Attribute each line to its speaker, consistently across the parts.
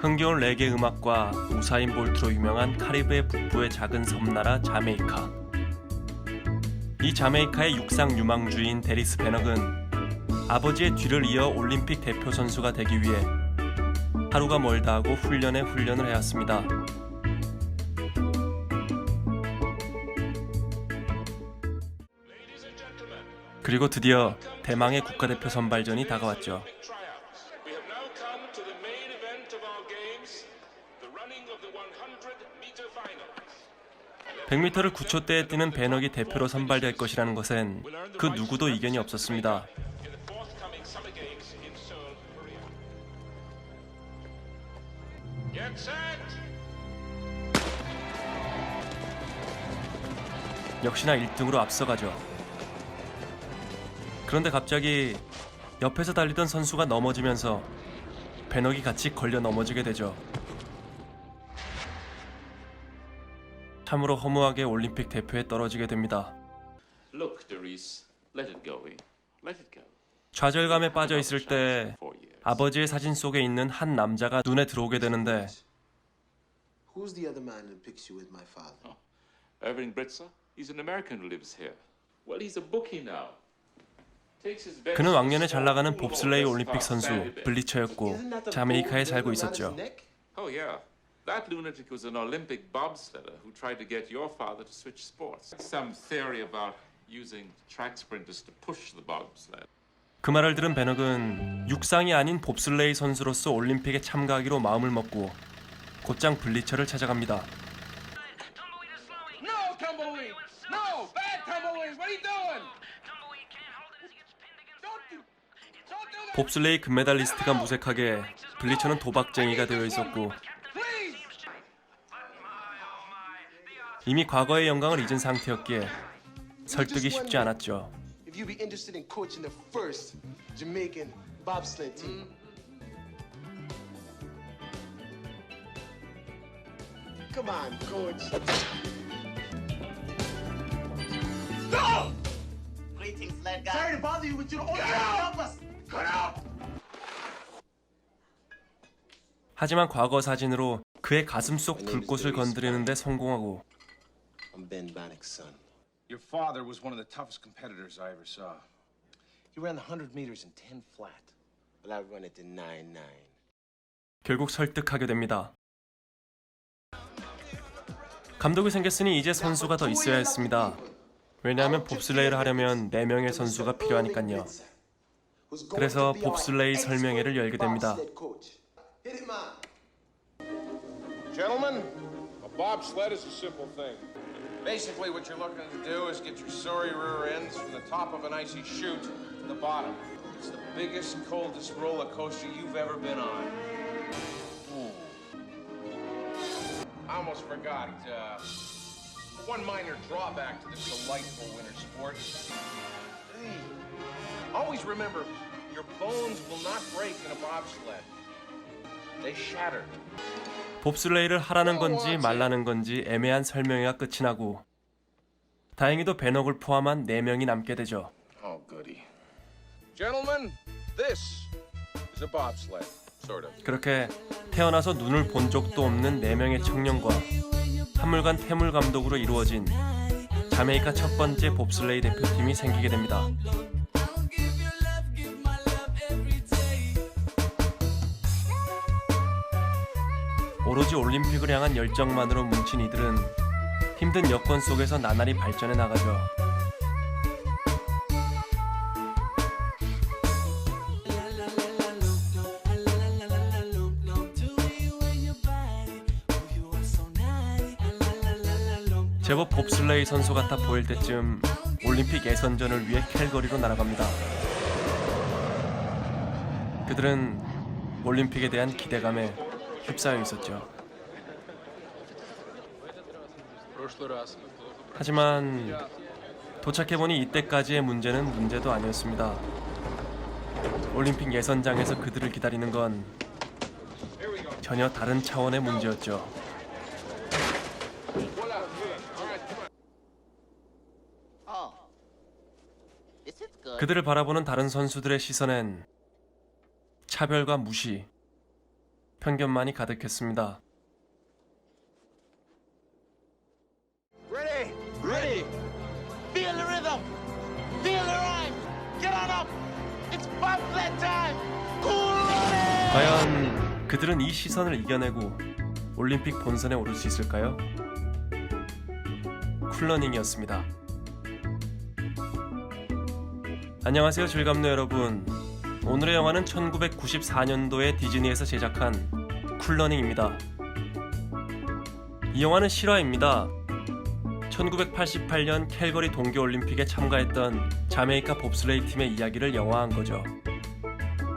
Speaker 1: 흥겨운 레게 음악과 우사인 볼트로 유명한 카리브해 북부의 작은 섬나라 자메이카. 이 자메이카의 육상 유망주인 데리스 베너는 아버지의 뒤를 이어 올림픽 대표 선수가 되기 위해 하루가 멀다 하고 훈련에 훈련을 해왔습니다. 그리고 드디어 대망의 국가대표 선발전이 다가왔죠.
Speaker 2: tryouts. We have now come to the main event of our games, the running of the 100-meter finals.
Speaker 1: 100m를 9초대에 뛰는 배너기 대표로 선발될 것이라는 것엔 그 누구도 이견이 없었습니다. 역시나 1등으로 앞서가죠. 그런데 갑자기 옆에서 달리던 선수가 넘어지면서 배너기 같이 걸려 넘어지게 되죠. 참으로 허무하게 올림픽 대표에 떨어지게 됩니다.
Speaker 3: Look, Doris, let it go. eh? Let it go.
Speaker 1: 좌절감에 빠져 있을 때. 아버지의 사진 속에 있는 한 남자가 눈에 들어오게 되는데
Speaker 4: Who's the other man who picks you with my father?
Speaker 3: Irving Britzer? He's an American who lives here. Well, he's a bookie now.
Speaker 1: 그는 왕년에 잘 나가는 봅슬레이 올림픽 선수. 블리처였고 자메이카에 살고 있었죠.
Speaker 4: neck?
Speaker 3: Oh, yeah. That lunatic was an Olympic bobsledder who tried to get your father to switch sports. Some theory about using track sprinters to push the bobsled.
Speaker 1: 그 말을 들은 베너그는 육상이 아닌 봅슬레이 선수로서 올림픽에 참가하기로 마음을 먹고 곧장 블리처를 찾아갑니다.
Speaker 5: No, Tumbleweed! No! Bad Tumbleweed! What are you doing?
Speaker 1: 봅슬레이 금메달리스트가 무색하게 블리처는 도박쟁이가 되어 있었고
Speaker 5: Please!
Speaker 1: 이미 과거의 영광을 잊은 상태였기에 설득이 쉽지 않았죠.
Speaker 4: If you'd be interested in coaching the first Jamaican bobsled team. Come on, coach.
Speaker 6: Greetings, lad guy.
Speaker 4: Sorry to bother you, but you're the only one to help us.
Speaker 5: Cut out!
Speaker 1: 하지만 과거 사진으로 그의 가슴 속 불꽃을 건드리는데 성공하고
Speaker 4: I'm Ben Bannock's son.
Speaker 5: Your father was one of the toughest competitors I ever saw.
Speaker 4: He ran the 100 meters in 10 flat. Well, I run it in 9-9.
Speaker 1: 결국 설득하게 됩니다. 감독이 생겼으니 이제 선수가 더 있어야 했습니다. 왜냐하면 봅슬레이를 하려면 4명의 선수가 필요하니까요. 그래서 봅슬레이 설명회를 열게 됩니다.
Speaker 4: Hit it, man.
Speaker 2: Gentlemen, a bobsled is a simple thing.
Speaker 5: Basically, what you're looking to do is get your sorry rear ends from the top of an icy chute to the bottom. It's the biggest, coldest roller coaster you've ever been on. I almost forgot. Uh, one minor drawback to this delightful winter sport. Hey, always remember, your bones will not break in a bobsled. They shatter.
Speaker 1: 봅슬레이를 하라는 건지 말라는 건지 애매한 설명회가 끝이 나고 다행히도 베넉을 포함한 4명이 남게 되죠.
Speaker 5: Oh, goody. Gentlemen, this is a bobsled, sort of.
Speaker 1: 그렇게 태어나서 눈을 본 적도 없는 4명의 청년과 한물간 태물 감독으로 이루어진 자메이카 첫 번째 봅슬레이 대표팀이 생기게 됩니다. 오로지 올림픽을 향한 열정만으로 뭉친 이들은 힘든 여건 속에서 나날이 발전해 나가죠. 제법 봅슬레이 선수 같아 보일 때쯤 올림픽 예선전을 위해 캘거리로 날아갑니다. 그들은 올림픽에 대한 기대감에 휩싸여 있었죠. 하지만 도착해보니 이때까지의 문제는 문제도 아니었습니다. 올림픽 예선장에서 그들을 기다리는 건 전혀 다른 차원의 문제였죠. 그들을 바라보는 다른 선수들의 시선엔 차별과 무시, 편견만이 가득했습니다.
Speaker 4: Ready?
Speaker 6: Ready. Feel the rhythm. Feel the rhyme. Get on up. It's bobsled time. Cool running.
Speaker 1: 과연 그들은 이 시선을 이겨내고 올림픽 본선에 오를 수 있을까요? 쿨러닝이었습니다. 안녕하세요, 즐감노 여러분. 오늘의 영화는 1994년도에 디즈니에서 제작한 쿨러닝입니다. 이 영화는 실화입니다. 1988년 캘거리 동계올림픽에 참가했던 자메이카 봅슬레이 팀의 이야기를 영화한 거죠.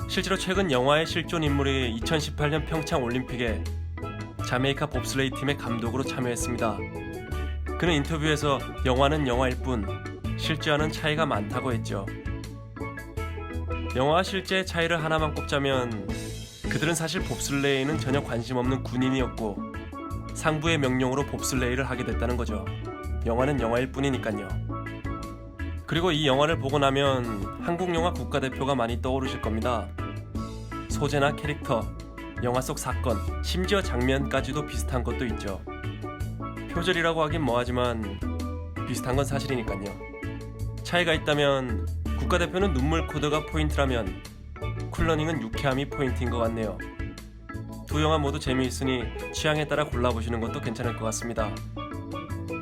Speaker 1: 실제로 최근 영화의 실존 인물이 2018년 평창 올림픽에 자메이카 봅슬레이 팀의 감독으로 참여했습니다. 그는 인터뷰에서 영화는 영화일 뿐 실제와는 차이가 많다고 했죠. 영화와 실제의 차이를 하나만 꼽자면 그들은 사실 봅슬레이는 전혀 관심 없는 군인이었고 상부의 명령으로 봅슬레이를 하게 됐다는 거죠. 영화는 영화일 뿐이니까요. 그리고 이 영화를 보고 나면 한국 영화 국가대표가 많이 떠오르실 겁니다. 소재나 캐릭터, 영화 속 사건, 심지어 장면까지도 비슷한 것도 있죠. 표절이라고 하긴 뭐하지만 비슷한 건 사실이니까요. 차이가 있다면 국가대표는 눈물 코드가 포인트라면 쿨러닝은 유쾌함이 포인트인 것 같네요. 두 영화 모두 재미있으니 취향에 따라 골라보시는 것도 괜찮을 것 같습니다.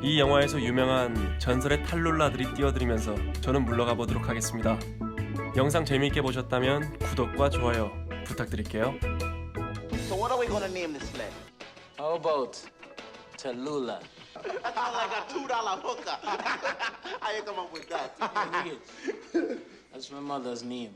Speaker 1: 이 영화에서 유명한 전설의 탈룰라들이 뛰어들면서 저는 물러가 보도록 하겠습니다. 영상 재미있게 보셨다면 구독과 좋아요 부탁드릴게요.
Speaker 6: So what are we gonna name this sled?
Speaker 7: How about Tallulah?
Speaker 6: That sounds like a two dollar hooker. How you come up with that?
Speaker 7: That's my mother's name.